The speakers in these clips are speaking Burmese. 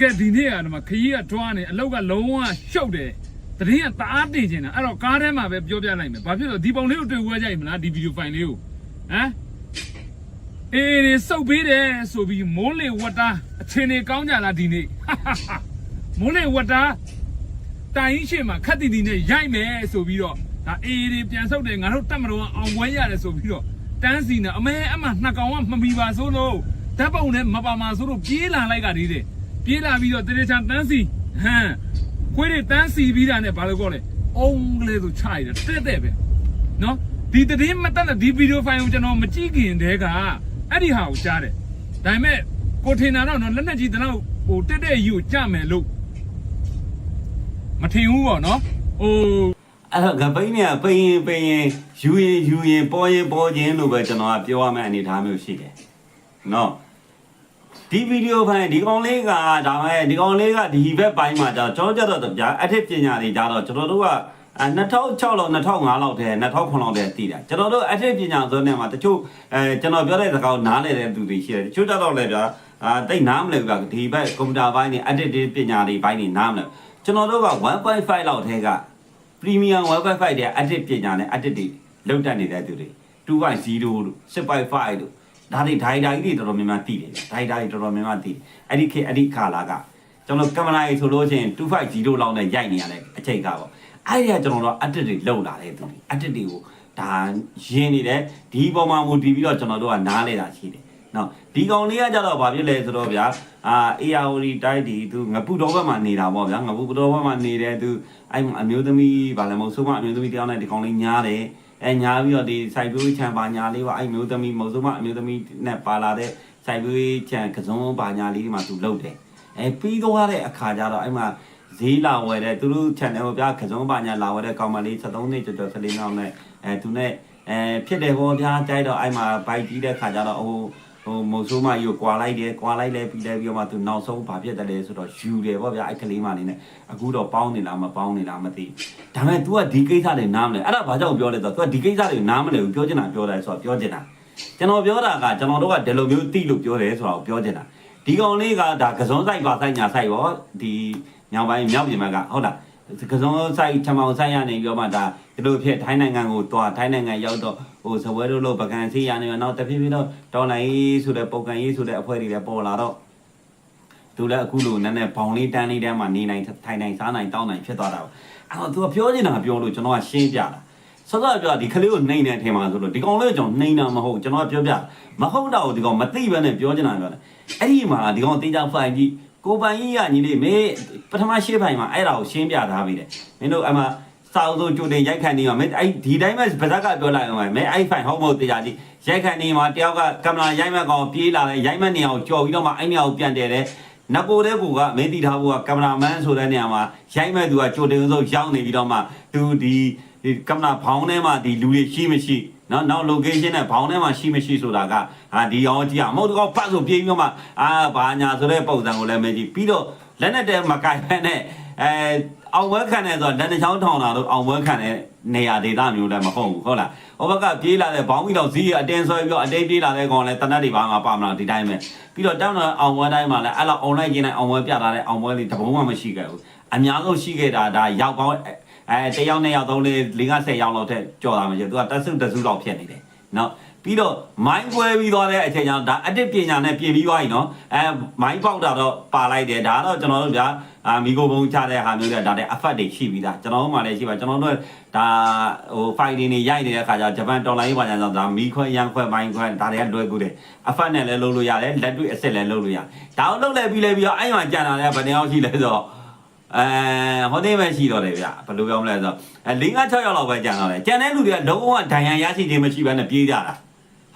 ကဲဒီနေ့ကဒီမှာခကြီးကတွားနေအလောက်ကလုံးဝရှုပ်တယ်တရင်ကတအားတင်နေတာအဲ့တော့ကားထဲမှာပဲပြောပြလိုက်မယ်ဘာဖြစ်လို့ဒီပုံလေးကိုတွေ့ဝဲကြိုက်မလားဒီဗီဒီယိုဖိုင်လေးကိုဟမ်အေးဒီစုပ်ပေးတယ်ဆိုပြီးမိုးလေဝတ်တာအချင်းနေကောင်းကြလားဒီနေ့မိုးလေဝတ်တာတိုင်ရှိမှာခက်တီတီနဲ့ရိုက်မယ်ဆိုပြီးတော့ဒါအေးဒီပြန်ဆုပ်တယ်ငါတို့တက်မတော်အောင်ပွဲရတယ်ဆိုပြီးတော့တန်းစီနေအမဲအမနှစ်ကောင်ကမမီပါဆိုလို့ဓာတ်ပုံနဲ့မပါမှာဆိုလို့ပြေးလာလိုက်ကတည်းတည်း ပြေးလာပြီးတော့တရေချာတန်းစီဟမ်ခွေးတွေတန်းစီပြီးတာနဲ့ဘာလို့ကောလဲအုံးကလေးဆိုချရတယ်တက်တဲ့ပဲနော်ဒီတည်င်းမတက်တဲ့ဒီဗီဒီယိုဖိုင်ကိုကျွန်တော်မကြည့်ခင်တည်းကအဲ့ဒီဟာကိုကြားတယ်ဒါပေမဲ့ကိုထင်တာတော့နော်လက်နဲ့ကြီးတလောက်ဟိုတက်တဲ့ယူကိုကြမယ်လို့မထင်ဘူးပေါ့နော်ဟို အဲ့တော့ငပိန်းเนี่ยပိန်ရင်ပိန်ရင်ယူရင်ယူရင်ပေါ်ရင်ပေါ်ခြင်းလို့ပဲကျွန်တော်ကပြောရမယ့်အနေအထားမျိုးရှိတယ်เนาะ ဒီဗီဒီယိုဖိုင်ဒီကောင်လေးကဒါမဲ့ဒီကောင်လေးကဒီဘက်ပိုင်းမှာကျတော့ကျွန်တော်ကြတော့ဗျာအထက်ပညာတွေကြတော့ကျွန်တော်တို့ကအဲ2006လောက်2005လောက်တည်း2009လောက်တည်းတည်တာကျွန်တော်တို့အထက်ပညာဆိုတဲ့မှာတချို့အဲကျွန်တော်ပြောတဲ့စကားကိုနားလည်တဲ့သူတွေရှိတယ်တချို့ကြတော့လည်းဗျာအာတိတ်နားမလဲဘူးဗျာဒီဘက်ကွန်ပျူတာဘိုင်းနေအထက်ပညာတွေဘိုင်းနေနားမလဲကျွန်တော်တို့က1.5လောက်ထဲက premium wi-fi တွေ active ပညာနဲ့ active တွေလောက်တက်နေတဲ့သူတွေ2.0လို့6.5လို့ ဒါတွေ data ကြီးတွေတော်တော်များများသိတယ် data တွေတော်တော်များများသိတယ်အဲ့ဒီခေတ်အဲ့ဒီခါလာကကျွန်တော်ကင်မရာကြီးဆိုလို့ရှိရင်2.5လောက်နဲ့ရိုက်နေရတဲ့အချိန်ကပေါ့အဲ့ဒီကကျွန်တော်တို့ active တွေလောက်လာတဲ့သူတွေ active တွေကိုဒါရင်းနေတယ်ဒီပုံမှာမူတည်ပြီးတော့ကျွန်တော်တို့ကနားလဲတာရှိတယ်နော်ဒီကောင်လေးကကြတော့ဗာဖြစ်လဲဆိုတော့ဗျာအာ ARD တိုက်ဒီသူငပုတော်ဘက်မှာနေတာပေါ့ဗျာငပုတော်ဘက်မှာနေတဲ့သူအဲ့အမျိုးသမီးဗာလဲမဟုတ်ဆိုမအမျိုးသမီးတယောက်နဲ့ဒီကောင်လေးညားတယ် အဲညားပြီးတော့ဒီစိုက်ပျိုးချန်ပါညာလေးပါအဲ့မျိုးသမီးမဟုတ်ဆိုမအမျိုးသမီးနဲ့ပါလာတဲ့စိုက်ပျိုးချန်ကစုံပါညာလေးဒီမှာသူလုတ်တယ်အဲပြီးသွားတဲ့အခါကျတော့အဲ့မှာဈေးလာဝယ်တဲ့သူတို့ channel ကိုဗျာကစုံပါညာလာဝယ်တဲ့ကောင်မလေး73နှစ်ကျော်ကျော်14နှစ်နဲ့အဲသူနဲ့အဲဖြစ်တယ်ဘောဗျာကြိုက်တော့အဲ့မှာဘိုက်ကြီးတဲ့ခါကျတော့ဟို ဟိုမုံဆိုးမကြီးကိုကွာလိုက်တယ်ကွာလိုက်လဲပြီးလဲပြီးတော့မှသူနောက်ဆုံးဘာဖြစ်တယ်လဲဆိုတော့ယူတယ်ဗောဗျာအဲ့ကလေးမလေးနဲ့အခုတော့ပေါင်းနေလားမပေါင်းနေလားမသိဒါပေမဲ့ तू ကဒီကိစ္စတွေနားမလဲအဲ့ဒါဘာကြောင့်ပြောလဲဆိုတော့ तू ကဒီကိစ္စတွေနားမလဲဘူးပြောချင်တာပြောတယ်ဆိုတော့ပြောချင်တာကျွန်တော်ပြောတာကကျွန်တော်တို့ကဒီလိုမျိုးတိလို့ပြောတယ်ဆိုတော့ပြောချင်တာဒီကောင်လေးကဒါကစုံဆိုင်ပါဆိုင်ညာဆိုင်ဗောဒီညောင်ပိုင်းမြောက်ပြင်ဘက်ကဟုတ်လား ကစုံဆိုင်ချမောင်ဆိုင်ရနေပြီးတော့မှဒါဒီလိုဖြစ်ထိုင်းနိုင်ငံကိုတွားထိုင်းနိုင်ငံရောက်တော့ဟိုဇဝဲတို့လို့ပကံစီရနေတော့နောက်တဖြည်းဖြည်းတော့တော်လိုင်းဆိုတဲ့ပုံကန်ရေးဆိုတဲ့အဖွဲ့တွေလည်းပေါ်လာတော့သူလည်းအခုလိုနည်းနည်းဘောင်လေးတန်းလေးတန်းမှာနေနိုင်ထိုင်နိုင်စားနိုင်တောင်းနိုင်ဖြစ်သွားတာပေါ့အဲ့တော့သူကပြောနေတာပြောလို့ကျွန်တော်ကရှင်းပြတာဆောစောပြောဒီကလေးကိုနှိမ့်နေထင်ပါဆိုလို့ဒီကောင်လေးကိုကျွန်တော်နှိမ့်တာမဟုတ်ကျွန်တော်ကပြောပြမဟုတ်တာကိုဒီကောင်မသိဘဲနဲ့ပြောချင်တာပြောတယ်အဲ့ဒီမှာဒီကောင်တေးကြဖိုင်ကြီး ကိုပိုင်ကြီးကညီလေးမေပထမရှေ့ဖိုင်မှာအဲ့ဒါကိုရှင်းပြထားပြီးတယ်မင်းတို့အမှစာအုပ်ကြိုတင်ရိုက်ခံနေမှာမင်းအဲ့ဒီတိုင်းပဲဗဇက်ကပြောလိုက်အောင်မင်းအဲ့ဖိုင်ဟုတ်မဟုတ်တရားကြီးရိုက်ခံနေမှာတယောက်ကကင်မရာရိုက်မဲ့ကောင်ပြေးလာတယ်ရိုက်မဲ့နေအောင်ကြော်ပြီးတော့မှအဲ့နေအောင်ပြန်တယ်တယ်နကိုတဲ့ကူကမင်းတီထားဖို့ကကင်မရာမန်ဆိုတဲ့နေရာမှာရိုက်မဲ့သူကကြိုတင်ဆုံးရောက်နေပြီးတော့မှသူဒီဒီကင်မရာဘောင်းထဲမှာဒီလူတွေရှိမရှိ နော်နောက် location နဲ့ဘောင်းထဲမှာရှိမရှိဆိုတာကဟာဒီအောင်ကြည့်အောင်မဟုတ်တော့ပတ်ဆိုပြေးပြီးတော့မှအာဘာညာဆိုတဲ့ပုံစံကိုလည်းမကြည့်ပြီးတော့လက်နဲ့တဲမကိုင်ဖက်နဲ့အဲအောင်ဝဲခံတယ်ဆိုတော့လက်နှချောင်းထောင်တာတော့အောင်ဝဲခံတဲ့နေရာဒေသမျိုးလည်းမဟုတ်ဘူးဟုတ်လားဟိုဘက်ကပြေးလာတဲ့ဘောင်းပြီးတော့ဇီးအတင်းဆွဲပြီးတော့အတိတ်ပြေးလာတဲ့ကောင်လည်းတနတ်တွေပါမှာပါမလားဒီတိုင်းပဲပြီးတော့တောင်းတော့အောင်ဝဲတိုင်းမှာလည်းအဲ့လောက် online ကျင်းတဲ့အောင်ဝဲပြတာတဲ့အောင်ဝဲလေးတပုံမှမရှိခဲ့ဘူးအများဆုံးရှိခဲ့တာဒါရောက်ပေါင်း အဲတယောက်နဲ့ယောက်သုံးလေး၄50ယောက်လောက်ထက်ကြော်တာမရှိဘူးသူကတက်စုတက်စုလောက်ဖြစ်နေတယ်နော်ပြီးတော့မိုင်းပွဲပြီးသွားတဲ့အချိန်ကျတော့ဒါအတစ်ပညာနဲ့ပြင်ပြီးသွားပြီနော်အဲမိုင်းပေါက်တာတော့ပါလိုက်တယ်ဒါတော့ကျွန်တော်တို့ဗျာအာမီကိုဘုံချတဲ့ဟာမျိုးတွေဒါတဲ့ effect တွေရှိပြီးသားကျွန်တော်တို့မှလည်းရှိပါကျွန်တော်တို့ဒါဟို fight တွေနေရိုက်နေတဲ့ခါကျဂျပန်တော်လိုင်းပါကြတော့ဒါမီခွဲရန်ခွဲမိုင်းခွဲဒါတွေကလွယ်ကူတယ် effect နဲ့လည်းလုပ်လို့ရတယ်လက်တွေ့အစ်စ်လည်းလုပ်လို့ရတယ်ဒါအောင်လုပ်လိုက်ပြီးလဲပြီးတော့အဲ့မှာကြံတာလည်းဘယ်နှယောက်ရှိလဲဆိုတော့ အဲဟိုနေ့ပဲရှိတော့တယ်ဗျဘယ်လိုပြောမလဲဆိုတော့အဲ၄၅6ယောက်လောက်ပဲကြံတော့တယ်ကြံတဲ့လူတွေကလုံးဝဒဏ်ရာရရှိခြင်းမရှိဘဲနဲ့ပြေးကြတာ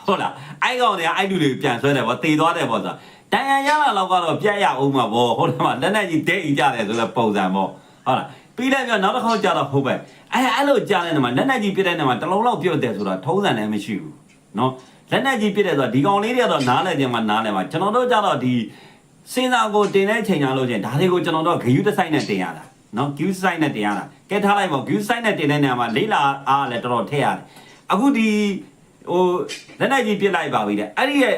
ဟုတ်လားအဲ့ကောင်တွေကအဲ့လူတွေပြန်ဆွဲတယ်ဗောတေသွားတယ်ဗောဆိုတန်ရန်ရလာတော့ကတော့ပြက်ရအောင်မှာဗောဟုတ်တယ်မလက်နဲ့ကြီးဒဲကြီးကြတယ်ဆိုတော့ပုံစံဗောဟုတ်လားပြီးလိုက်ပြီးနောက်တစ်ခေါက်ကြတော့ဟုတ်ပဲအဲအဲ့လိုကြားတဲ့နေမှာလက်နဲ့ကြီးပြတဲ့နေမှာတလုံးလောက်ပြုတ်တယ်ဆိုတာထုံးစံလည်းမရှိဘူးနော်လက်နဲ့ကြီးပြတဲ့ဆိုတာဒီကောင်လေးတွေကတော့နားလဲခြင်းမှာနားလဲမှာကျွန်တော်တို့ကြတော့ဒီ စင်စာကိုတင်တဲ့ချိန်ညာလို့ချင်းဒါတွေကိုကျွန်တော်တို့ဂယူးတစ်ဆိုင်နဲ့တင်ရတာနော်ဂယူးဆိုင်နဲ့တင်ရတာကဲထားလိုက်ပေါ့ဂယူးဆိုင်နဲ့တင်တဲ့နေရာမှာလေးလာအားလည်းတော်တော်ထည့်ရတယ်အခုဒီဟိုလက်နဲ့ကြီးပြစ်လိုက်ပါပြီတဲ့အဲ့ဒီရဲ့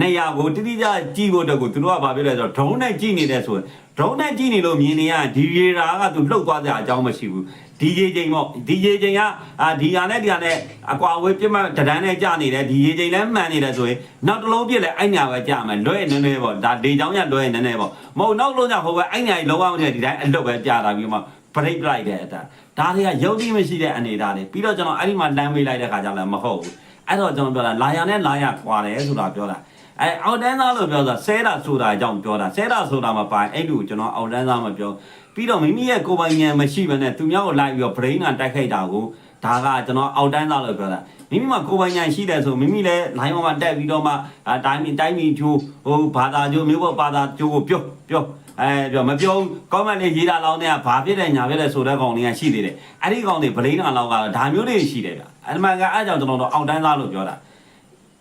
နေရာကိုတိတိကျကျကြည့်ဖို့အတွက်ကိုသူတို့ကဘာပြောလဲဆိုတော့ drone နဲ့ကြည့်နေတယ်ဆိုရင် drone နဲ့ကြည့်နေလို့မြင်နေရဒီရေတာကသူလှုပ်သွားကြအကြောင်းမရှိဘူး DJ ချိန်ပေါ့ DJ ချိန်ကအာဒီဟာနဲ့ဒီဟာနဲ့အကွာဝေးပြတ်မှတ်တဒန်းနဲ့ကြာနေတယ်ဒီရေချိန်လည်းမှန်နေတယ်ဆိုရင်နောက်တစ်လုံးပြစ်လဲအဲ့ညာပဲကြာမယ်လွဲနေနေပေါ့ဒါဒေချောင်းရလွဲနေနေပေါ့မဟုတ်နောက်လုံးကြဟိုပဲအဲ့ညာကြီးလုံးဝမထည့်ဒီတိုင်းအလွတ်ပဲကြာတာပြီးမှ break လိုက်တဲ့အတာဒါတွေကယုံကြည်မရှိတဲ့အနေအထားတွေပြီးတော့ကျွန်တော်အဲ့ဒီမှာလမ်းမေးလိုက်တဲ့ခါကျလည်းမဟုတ်ဘူးအဲ့တော့ကျွန်တော်ပြောတာလာရနဲ့လာရခွာတယ်ဆိုတာပြောတာ အဲအောက်တန်းသားလို့ပြောတာဆဲတာဆိုတာအကြောင်းပြောတာဆဲတာဆိုတာမပိုင်အဲ့လိုကျွန်တော်အောက်တန်းသားမပြောပြီးတော့မိမိရဲ့ကိုယ်ပိုင်ဉာဏ်မရှိဘဲနဲ့သူများကိုလိုက်ပြီးတော့ brain ကတိုက်ခိုက်တာကိုဒါကကျွန်တော်အောက်တန်းသားလို့ပြောတာမိမိမှာကိုယ်ပိုင်ဉာဏ်ရှိတယ်ဆိုမိမိလည်း line ပေါ်မှာတက်ပြီးတော့မှအတိုင်းမီတိုင်းမီချိုးဟိုဘာသာချိုးမျိုးပေါ်ဘာသာချိုးကိုပြောပြောအဲပြောမပြောကောမန့်လေးရေးတာလောင်းတဲ့ကဘာဖြစ်တယ်ညာဖြစ်တယ်ဆိုတဲ့ကောင်တွေကရှိသေးတယ်အဲ့ဒီကောင်တွေ brain ကလောင်းကတော့ဒါမျိုးတွေရှိတယ်ဗျအဲ့မှန်ကအဲ့ကြောင့်ကျွန်တော်တို့အောက်တန်းသားလို့ပြောတာ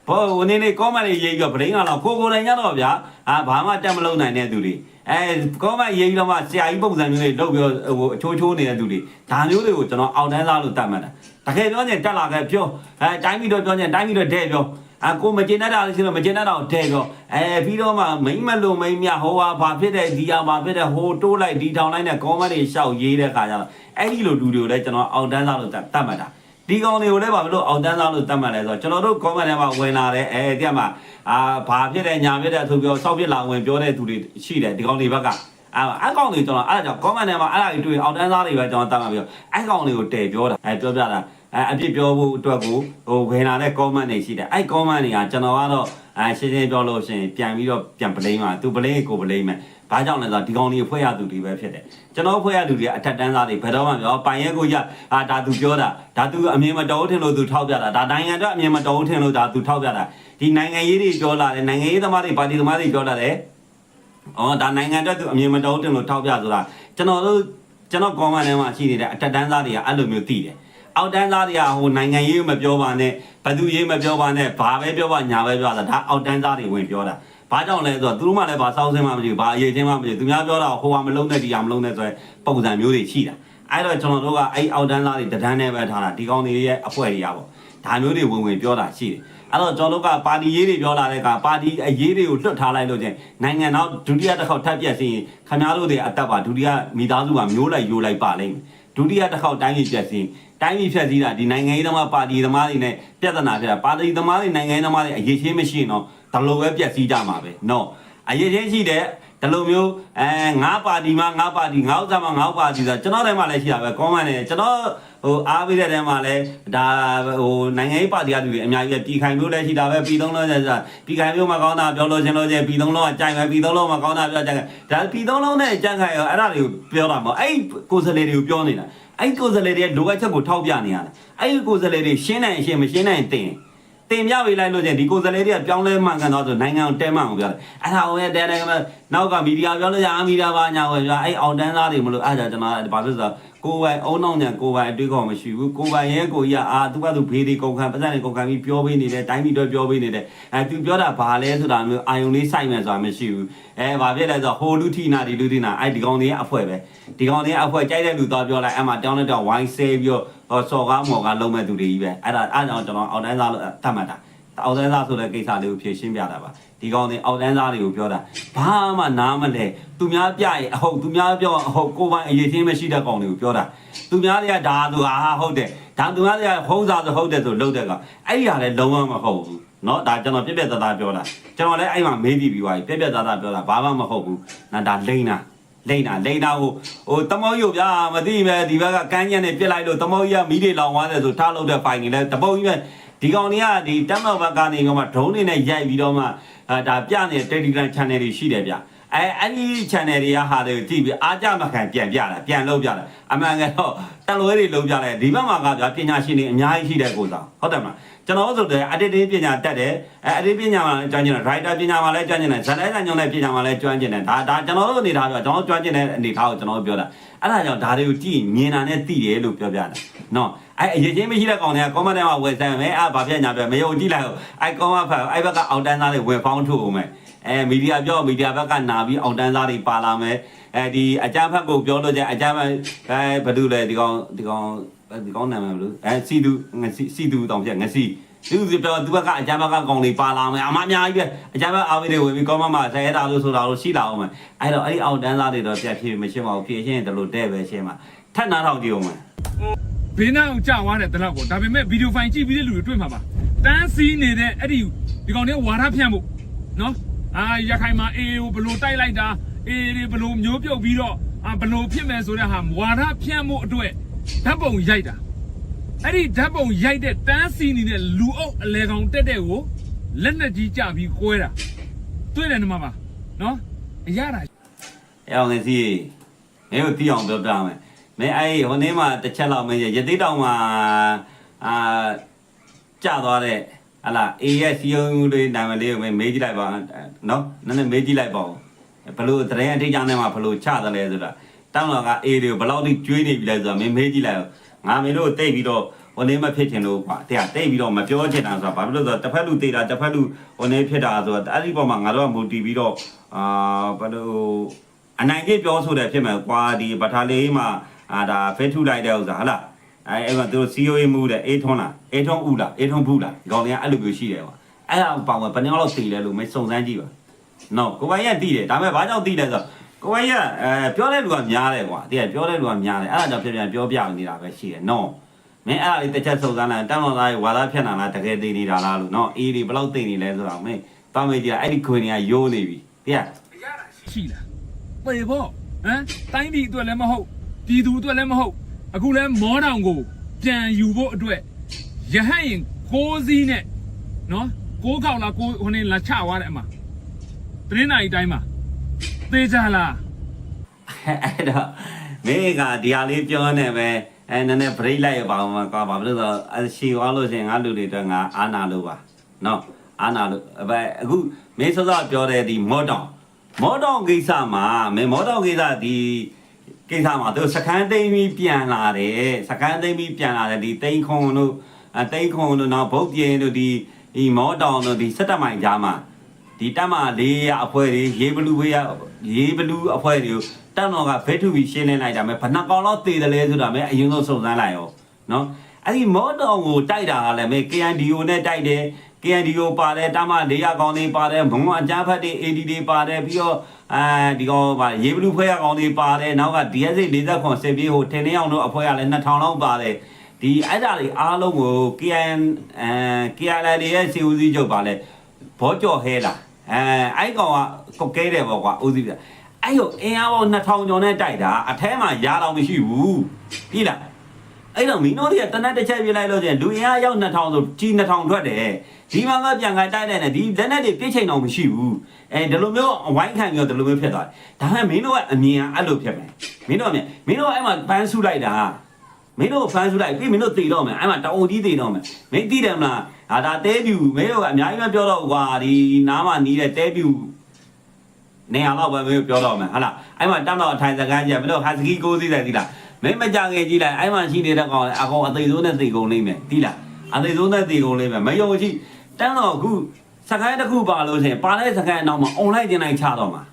ဘောဝင်နေနေကောမန့်လေးရေးပြီးတော့ဗရင်းကတော့ကိုကိုတိုင်ကြတော့ဗျာအာဘာမှတက်မလုံးနိုင်တဲ့သူတွေအဲကောမန့်ရေးပြီးတော့မှဆရာကြီးပုံစံမျိုးတွေလုပ်ပြီးတော့ဟိုအချိုးချိုးနေတဲ့သူတွေဒါမျိုးတွေကိုကျွန်တော်အောက်တန်းသားလို့တတ်မှတ်တာတကယ်ပြောရင်တက်လာခဲ့ပြောအဲတိုင်းပြီးတော့ပြောရင်တိုင်းပြီးတော့တဲ့ပြောအကိုမကျင်တတ်တာလို့ရှိရင်မကျင်တတ်တာကိုတဲ့ပြောအဲပြီးတော့မှမိမ့်မလို့မိမ့်မြဟိုဟာဘာဖြစ်တဲ့ဒီဟာဘာဖြစ်တဲ့ဟိုတိုးလိုက်ဒီထောင်လိုက်နဲ့ကောမန့်တွေရှောက်ရေးတဲ့ခါကျတော့အဲ့ဒီလိုလူတွေကိုလည်းကျွန်တော်အောက်တန်းသားလို့တတ်တတ်မှတ်တာ ဒီကောင်တွေကိုလည်းဘာလို့အောင်တန်းသားလို့တတ်မှတ်လဲဆိုတော့ကျွန်တော်တို့ comment ထဲမှာဝင်လာတယ်အဲတဲ့မှာအာဘာဖြစ်တယ်ညာဖြစ်တယ်ဆိုပြီးတော့စောက်ဖြစ်လာဝင်ပြောတဲ့သူတွေရှိတယ်ဒီကောင်တွေဘက်ကအာအကောင်တွေကျွန်တော်အဲ့ဒါကြောင့် comment ထဲမှာအဲ့ဒါတွေတွေ့အောင်တန်းသားတွေပဲကျွန်တော်တတ်မှတ်ပြီးတော့အဲ့ကောင်တွေကိုတည်ပြောတာအဲပြောပြတာ အဲအပြစ်ပြောဖို့အတွက်ကိုဟိုဝင်လာတဲ့ comment တွေရှိတယ်အဲ့ comment တွေကကျွန်တော်ကတော့အဲရှင်းရှင်းပြောလို့ရှိရင်ပြန်ပြီးတော့ပြန် blame ပါသူ blame ကို blame မယ်ဘာကြောင့်လဲဆိုတော့ဒီကောင်တွေဖွဲ့ရသူတွေပဲဖြစ်တယ်ကျွန်တော်ဖွဲ့ရသူတွေအထက်တန်းသားတွေဘယ်တော့မှပြောပိုင်ရဲကိုရအာဒါသူပြောတာဒါသူအမြင်မတော်ထင်လို့သူထောက်ပြတာဒါနိုင်ငံအတွက်အမြင်မတော်ထင်လို့ဒါသူထောက်ပြတာဒီနိုင်ငံရေးတွေပြောလာတယ်နိုင်ငံရေးသမားတွေပါတီသမားတွေပြောလာတယ်အော်ဒါနိုင်ငံအတွက်သူအမြင်မတော်ထင်လို့ထောက်ပြဆိုတာကျွန်တော်တို့ကျွန်တော်ကောမန်ထဲမှာရှိနေတဲ့အထက်တန်းသားတွေကအဲ့လိုမျိုးသိတယ် အောက်တန်းသားတွေကဟိုနိုင်ငံရေးမပြောပါနဲ့ဘသူရေးမပြောပါနဲ့ဘာပဲပြောပါညာပဲပြောတာဒါအောက်တန်းသားတွေဝင်ပြောတာဘာကြောင့်လဲဆိုတော့သူတို့မှလည်းဘာစောင်းစင်းမှမရှိဘူးဘာအရေးချင်းမှမရှိဘူးသူများပြောတာဟိုဟာမလုံးနဲ့ဒီဟာမလုံးနဲ့ဆိုရယ်ပုံစံမျိုးတွေရှိတာအဲ့တော့ကျွန်တော်တို့ကအဲ့အောက်တန်းသားတွေတဒန်းနဲ့ပဲထားတာဒီကောင်တွေရဲ့အဖွဲ့တွေကပေါ့ဒါမျိုးတွေဝင်ဝင်ပြောတာရှိတယ်အဲ့တော့ကျွန်တော်တို့ကပါတီရေးတွေပြောလာတဲ့အခါပါတီအရေးတွေကိုလွတ်ထားလိုက်လို့ချင်းနိုင်ငံတော်ဒုတိယတစ်ခေါက်ထပ်ပြက်စီရင်ခင်ဗျားတို့တွေအတက်ပါဒုတိယမိသားစုကမျိုးလိုက်ယိုလိုက်ပါလိမ့်မယ်ဒုတိယတစ်ခေါက်တိုင်းပြည်ပြက်စီရင် တိုင်းပြည်ဖြတ်စည်းတာဒီနိုင်ငံရေးသမားပါတီသမားတွေနဲ့ပြဿနာဖြစ်တာပါတီသမားတွေနိုင်ငံရေးသမားတွေအရေးချင်းမရှိရင်တော့ဒါလိုပဲပြက်စီးကြမှာပဲနော်အရေးချင်းရှိတဲ့ဒီလိုမျိုးအဲငါးပါတီမှာငါးပါတီငါးဥစ္စာမှာငါးပါတီဆိုကျွန်တော်ထဲမှာလည်းရှိတာပဲကောမန့်နဲ့ကျွန်တော်ဟိုအားပေးတဲ့ထဲမှာလည်းဒါဟိုနိုင်ငံရေးပါတီကလူတွေအများကြီးပဲပြည်ခိုင်မျိုးလည်းရှိတာပဲပြည်သုံးလုံးဆိုတာပြည်ခိုင်မျိုးမှာကောင်းတာပြောလို့ချင်းလို့ချင်းပြည်သုံးလုံးကကြိုက်မယ်ပြည်သုံးလုံးမှာကောင်းတာပြောကြိုက်ဒါပြည်သုံးလုံးနဲ့ကြက်ခိုင်ရောအဲ့ဒါတွေကိုပြောတာမဟုတ်အဲ့ကိုယ်စလေတွေကိုပြောနေတာအဲ့ဒီကိုယ်စားလှယ်တွေလိုအပ်ချက်ကိုထောက်ပြနေရတယ်အဲ့ဒီကိုယ်စားလှယ်တွေရှင်းနိုင်ရှင်းမရှင်းနိုင်တင်တင်ပြပေးလိုက်လို့ချင်းဒီကိုယ်စားလှယ်တွေကပြောင်းလဲမှန်ကန်သွားဆိုနိုင်ငံကိုတဲမှန်အောင်ပြောတယ်အဲ့ဒါကိုတဲတဲကနောက်ကမီဒီယာပြောလို့ရအမီဒီယာပါညာဝယ်ပြအဲ့အောင်တန်းသားတွေမလို့အဲ့ဒါကျွန်တော်ဘာလို့ဆိုတော့ ကိုယ်ပိုင်အုံနောက်ညာကိုယ်ပိုင်အတွေ့အကြုံမရှိဘူးကိုယ်ပိုင်ရဲ့ကိုကြီးကအာသူကသူဘေးဒီကုန်ခံပတ်စံတွေကုန်ခံပြီးပြောပေးနေတယ်တိုင်းပြည်တော့ပြောပေးနေတယ်အဲသူပြောတာဘာလဲဆိုတာမျိုးအာယုံလေးစိုက်မယ်ဆိုတာမရှိဘူးအဲဘာဖြစ်လဲဆိုတော့ဟိုလူထီနာဒီလူထီနာအဲ့ဒီကောင်တွေရဲ့အဖွဲ့ပဲဒီကောင်တွေရဲ့အဖွဲ့ကြိုက်တဲ့လူသွားပြောလိုက်အဲ့မှာတောင်းတဲ့တောင်းဝိုင်းဆဲပြီးတော့ဟောစော်ကားမော်ကားလုံးမဲ့သူတွေကြီးပဲအဲ့ဒါအဲ့ကြောင့်ကျွန်တော်အောက်တန်းသားလို့သတ်မှတ်တာ အောက်တန်းသားဆိုတဲ့ကိစ္စလေးကိုဖြေရှင်းပြတာပါဒီကောင်တွေအောက်တန်းသားတွေကိုပြောတာဘာမှနားမလဲသူများပြရင်အဟုတ်သူများပြောအဟုတ်ကိုယ်ပိုင်အရေးချင်းမရှိတဲ့ကောင်တွေကိုပြောတာသူများတွေကဒါသူဟာဟုတ်တယ်ဒါသူများတွေကဟုံးစားဆိုဟုတ်တယ်ဆိုလုပ်တဲ့ကောင်အဲ့ဒီဟာလည်းလုံးဝမဟုတ်ဘူးเนาะဒါကျွန်တော်ပြက်ပြက်သားသားပြောတာကျွန်တော်လည်းအဲ့မှာမေးပြီးပြီးသွားပြီပြက်ပြက်သားသားပြောတာဘာမှမဟုတ်ဘူးနာဒါလိမ့်တာလိမ့်တာလိမ့်တာကိုဟိုတမောကြီးကိုဗျာမသိပဲဒီဘက်ကကန်းညံ့နဲ့ပြစ်လိုက်လို့တမောကြီးကမီးတွေလောင်သွားတယ်ဆိုထားလို့တဲ့ဖိုင်နေလဲတပုတ်ကြီးပဲ ဒီကောင်တွေကဒီတမောဘက်ကနေကမှ drone တွေနဲ့ရိုက်ပြီးတော့မှအဲဒါပြနေတဲ့ Telegram channel တွေရှိတယ်ဗျအဲအဲ့ဒီ channel တွေကဟာတွေကိုကြည့်ပြီးအားကြမခံပြန်ပြတာပြန်လုပ်ပြတာအမှန်ကတော့တလွဲတွေလုပ်ပြတယ်ဒီဘက်မှာကဗျာပညာရှင်တွေအများကြီးရှိတဲ့ကိုစားဟုတ်တယ်မလား ကျွန်တော်ဆိုတဲ့ editing ပညာတတ်တယ်အဲ editing ပညာမှာလည်းကျွမ်းကျင်တယ် writer ပညာမှာလည်းကျွမ်းကျင်တယ်ဇာတ်လမ်းညွှန်တဲ့ပညာမှာလည်းကျွမ်းကျင်တယ်ဒါဒါကျွန်တော်တို့အနေထားပြောကျွန်တော်ကျွမ်းကျင်တဲ့အနေထားကိုကျွန်တော်တို့ပြောတာအဲ့ဒါကြောင့်ဒါတွေကိုကြည့်မြင်တာနဲ့သိတယ်လို့ပြောပြတာနော်အဲအရေးချင်းမရှိတဲ့ကောင်တွေက comment ထဲမှာဝယ်ဆိုင်မယ်အာဘာဖြစ်ညာပြမယုံကြည့်လိုက်အဲ comment ဖတ်အဲဘက်ကအောက်တန်းသားတွေဝယ်ဖောင်းထုတ်အောင်မယ်အဲမီဒီယာပြောမီဒီယာဘက်ကနာပြီးအောင်တန်းစားတွေပါလာမယ်အဲဒီအကြမ်းဖက်ကိုပြောလို့ကျအကြမ်းဖက်အဲဘာလို့လဲဒီကောင်ဒီကောင် ဒီကောင်နာမည်ဘယ်လိုအဲစီသူငစီစီသူတောင်ပြက်ငစီသူကပြောသူဘက်ကအကြမ်းဘက်ကကောင်လေးပါလာမယ်အမအများကြီးပဲအကြမ်းဘက်အားပေးတွေဝင်ပြီးကောမမဆဲတာလို့ဆိုတာလို့ရှိလာအောင်မယ်အဲ့တော့အဲ့ဒီအောက်တန်းသားတွေတော့ပြတ်ဖြေမရှင်းပါဘူးဖြေရှင်းရင်ဒီလိုတဲ့ပဲရှင်းပါထပ်နာထောင်ကြည့်အောင်မယ်ဘေးနားကိုကြာသွားတဲ့တလောက်ပေါ့ဒါပေမဲ့ဗီဒီယိုဖိုင်ကြည့်ပြီးတဲ့လူတွေတွေ့မှာပါတန်းစီးနေတဲ့အဲ့ဒီဒီကောင်တွေဝါရဖြန့်ဖို့နော်အာရခိုင်မှာအေးကိုဘလို့တိုက်လိုက်တာအေးတွေဘလို့မျိုးပြုတ်ပြီးတော့အာဘလို့ဖြစ်မယ်ဆိုတဲ့ဟာဝါရဖြန့်ဖို့အတွက် ဓာတ်ပုံရိုက်တာအဲ့ဒီဓာတ်ပုံရိုက်တဲ့တန်းစီးနေတဲ့လူအုပ်အလဲကောင်တက်တဲ့ကိုလက်နဲ့ကြီးကြပြီးကွဲတာတွေ့တယ်နမပါနော်အရတာအဲ့အောင်လည်းစီမင်းတို့တီးအောင်ပြောပြမယ်မင်းအဲ့ဟိုနေ့မှတစ်ချက်လောက်မင်းရသေးတောင်မှအာကြသွားတဲ့ဟလာအေးရဲ့စီယုံလေးနာမည်လေးကိုမင်းမေးကြည့်လိုက်ပါနော်နည်းနည်းမေးကြည့်လိုက်ပါဦးဘလို့တရင်အထိတ်ကြောင့်နဲ့မှဘလို့ချတယ်လဲဆိုတာ တောင်းတော်ကအေးတွေကိုဘလောက်ထိကျွေးနေပြီလဲဆိုတာမင်းမေးကြည့်လိုက်ငါမင်းတို့တိတ်ပြီးတော့ဟိုနေ့မှဖြစ်ချင်လို့ကွာတဲ့တိတ်ပြီးတော့မပြောချင်တာဆိုတာဘာဖြစ်လို့ဆိုတော့တစ်ဖက်လူတေးတာတစ်ဖက်လူဟိုနေ့ဖြစ်တာဆိုတော့အဲ့ဒီပေါ်မှာငါတို့ကမူတည်ပြီးတော့အာဘလို့အနိုင်ကြီးပြောဆိုတယ်ဖြစ်မယ်ကွာဒီပထာလေးမှာအာဒါဖဲထုလိုက်တဲ့ဥစ္စာဟလားအဲအဲ့မှာသူတို့ COA မူတဲ့အေးထွန်းလားအေးထွန်းဦးလားအေးထွန်းဘူးလားဒီကောင်တွေကအဲ့လိုမျိုးရှိတယ်ကွာအဲ့ဒါပေါင်မှာဘယ်နှယောက်လောက်သိလဲလို့မစုံစမ်းကြည့်ပါနော်ကိုပိုင်ရသိတယ်ဒါပေမဲ့ဘာကြောင့်သိလဲဆိုတော့ ကိုပိုင်ရအဲပြောတဲ့လူကများတယ်ကွာတကယ်ပြောတဲ့လူကများတယ်အဲ့ဒါကြောင့်ပြန်ပြန်ပြောပြနေတာပဲရှိတယ်နော်မင်းအဲ့ဒါလေးတစ်ချက်စုံစမ်းလိုက်တမ်းတော်သားရဲ့ဝါသားဖြတ်နာလားတကယ်သိနေတာလားလို့နော်အေးဒီဘယ်လောက်သိနေလဲဆိုတော့မင်းတောင်းမေးကြည့်အဲ့ဒီခွေတွေကယိုးနေပြီတဲ့ရှိလားပေဖို့ဟမ်တိုင်းပြည်အတွက်လည်းမဟုတ်ပြည်သူအတွက်လည်းမဟုတ်အခုလဲမောတောင်ကိုပြန်ယူဖို့အတွက်ရဟတ်ရင်6စီးနဲ့နော်6ခေါက်လား6ဟိုနေလာချသွားတယ်အမတင်းနိုင်တိုင်းမှာ သေချာလားအဲ့တော့မင်းကဒီဟာလေးပြောနေပဲအဲနည်းနည်း break လိုက်ရပါဦးမကွာဘာဖြစ်လို့လဲဆိုတော့အရှိသွားလို့ရှိရင်ငါလူတွေအတွက်ငါအာနာလို့ပါနော်အာနာလို့အပဲအခုမင်းစောစောပြောတဲ့ဒီမော့တောင်မော့တောင်ကိစ္စမှာမင်းမော့တောင်ကိစ္စဒီကိစ္စမှာသူစကန်သိမ်းပြီးပြန်လာတယ်စကန်သိမ်းပြီးပြန်လာတယ်ဒီတိန်ခွန်တို့အတိန်ခွန်တို့နော်ဗုတ်ပြင်းတို့ဒီဒီမော့တောင်တို့ဒီစက်တမိုင်ကြားမှာ ဒီတက်မလေးရအဖွဲ့တွေရေးဘလူးဘေးရရေးဘလူးအဖွဲ့တွေကိုတက်တော်ကဘဲထူပြီးရှင်းလင်းလိုက်တာမဲ့ဘဏ္ဍကောင်လောက်တည်တယ်လဲဆိုတာမဲ့အရင်ဆုံးစုံစမ်းလိုက်ရောနော်အဲ့ဒီမော်တော်ကိုတိုက်တာကလည်းမဲ့ KNDO နဲ့တိုက်တယ် KNDO ပါတယ်တမလေးရကောင်တွေပါတယ်ဘုံအကြမ်းဖက်တွေ AD တွေပါတယ်ပြီးတော့အဲဒီကောင်ပါရေးဘလူးဖွဲ့ရကောင်တွေပါတယ်နောက်က DSA 40ခွန်စစ်ပြေးဟိုထင်းနေအောင်တို့အဖွဲ့ကလည်း2000လောက်ပါတယ်ဒီအဲ့ဒါတွေအားလုံးကို KN အဲ KLL ရဲ့စီဦးစီးချုပ်ပါလဲ ဘောကြော်ဟဲလားအဲအဲ့ကောင်ကကုတ်ကဲတယ်ပေါ့ကွာဦးစီးပြအဲ့ရောအင်အားပေါင်း2000ကျော်နဲ့တိုက်တာအထဲမှာရားတော့မရှိဘူးပြီလားအဲ့တော့မင်းတို့တွေကတနက်တစ်ချက်ပြလိုက်လို့ချင်းလူအင်အားရောက်2000ဆိုကြီး2000ထွက်တယ်ဒီမှာကပြန်ခိုင်းတိုက်တယ်နဲ့ဒီလက်နဲ့တွေပြည့်ချိန်တော့မရှိဘူးအဲဒီလိုမျိုးအဝိုင်းခံပြီးတော့ဒီလိုမျိုးဖြစ်သွားတယ်ဒါပေမဲ့မင်းတို့ကအမြင်ကအဲ့လိုဖြစ်မယ်မင်းတို့ကအမြင်မင်းတို့ကအဲ့မှာပန်းစုလိုက်တာ မင်းတို့ဖန်ဆူလိုက်ပြီးမင်းတို့တည်တော့မယ်အဲ့မှာတောင်အုပ်ကြီးတည်တော့မယ်မင်းတည်တယ်မလားဟာဒါတဲပြူမင်းတို့ကအများကြီးမပြောတော့ဘူးကွာဒီနားမှာနီးတဲ့တဲပြူနေရာတော့ပဲမင်းတို့ပြောတော့မယ်ဟာလားအဲ့မှာတမ်းတော့အထိုင်စကားကြီးမင်းတို့ဟာစကီကိုစီးတယ်ဒီလားမင်းမကြငယ်ကြီးလိုက်အဲ့မှာရှိနေတဲ့ကောင်အကောင်အသေးစိုးနဲ့သေကုန်လိမ့်မယ်ဒီလားအသေးစိုးနဲ့သေကုန်လိမ့်မယ်မယုံကြည်တမ်းတော့အခုစကိုင်းတစ်ခုပါလို့ဆိုရင်ပါတဲ့စကိုင်းအနောက်မှာအွန်လိုင်းတင်လိုက်ချတော့မှာ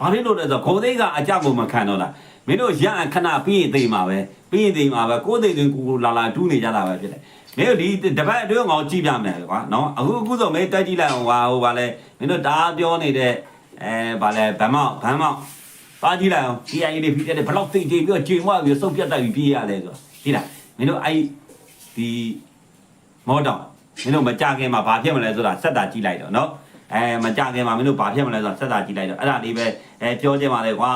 ဘာဖြစ်လို့လဲဆိုတော့ဂုံသိန်းကအကြကိုမခံတော့တာ မင်းတို့ရအခဏပြီးရင်သိမှာပဲပြီးရင်သိမှာပဲကိုယ်သိရင်ကိုယ်လာလာတူးနေကြတာပဲဖြစ်တယ်မင်းတို့ဒီတပတ်အတွင်းငေါကြည့်ပြမယ်ကွာနော်အခုအခုဆိုမင်းတက်ကြည့်လိုက်အောင်ဟာဟိုဗာလဲမင်းတို့ဒါပြောနေတဲ့အဲဗာလဲဗမ်းမောက်ဗမ်းမောက်ပါကြည့်လိုက်အောင် CIA တွေဖြစ်တဲ့ဘလောက်သိကြည့်ပြီးတော့ချိန်မွားပြီးစုပ်ပြတ်တက်ပြီးပြေးရလဲဆိုတော့ဒီလားမင်းတို့အဲ့ဒီမော်တော်မင်းတို့မကြခင်မှာဘာဖြစ်မလဲဆိုတာစက်တာကြည့်လိုက်တော့နော် အဲမကြခင်မှာမင်းတို့ဘာဖြစ်မလဲဆိုတော့ဆက်တာကြည့်လိုက်တော့အဲ့ဒါလေးပဲအဲပြောချင်ပါလေကွာ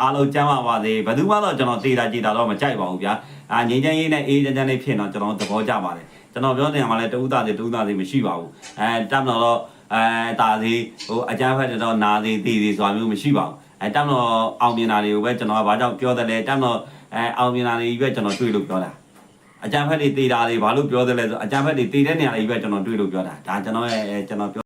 အားလုံးကျမ်းပါပါစေဘယ်သူမှတော့ကျွန်တော်တေးတာကြည်တာတော့မကြိုက်ပါဘူးဗျာအာငင်းချမ်းရေးနဲ့အေးချမ်းချမ်းလေးဖြစ်တော့ကျွန်တော်သဘောကျပါတယ်ကျွန်တော်ပြောတင်ရမှာလဲတူးသားစီတူးသားစီမရှိပါဘူးအဲတမ်းတော့အဲတာစီဟိုအကြမ်းဖက်တော့နာစီတီစီဆိုတာမျိုးမရှိပါဘူးအဲတမ်းတော့အောင်မြင်တာတွေကိုပဲကျွန်တော်ကဘာကြောင့်ပြောတယ်လဲတမ်းတော့အဲအောင်မြင်တာတွေပဲကျွန်တော်တွေ့လို့ပြောတာအကြမ်းဖက်တွေတေးတာတွေဘာလို့ပြောတယ်လဲဆိုအကြမ်းဖက်တွေတေးတဲ့နေရာတွေပဲကျွန်တော်တွေ့လို့ပြောတာဒါကျွန်တော်ရဲ့ကျွန်တော်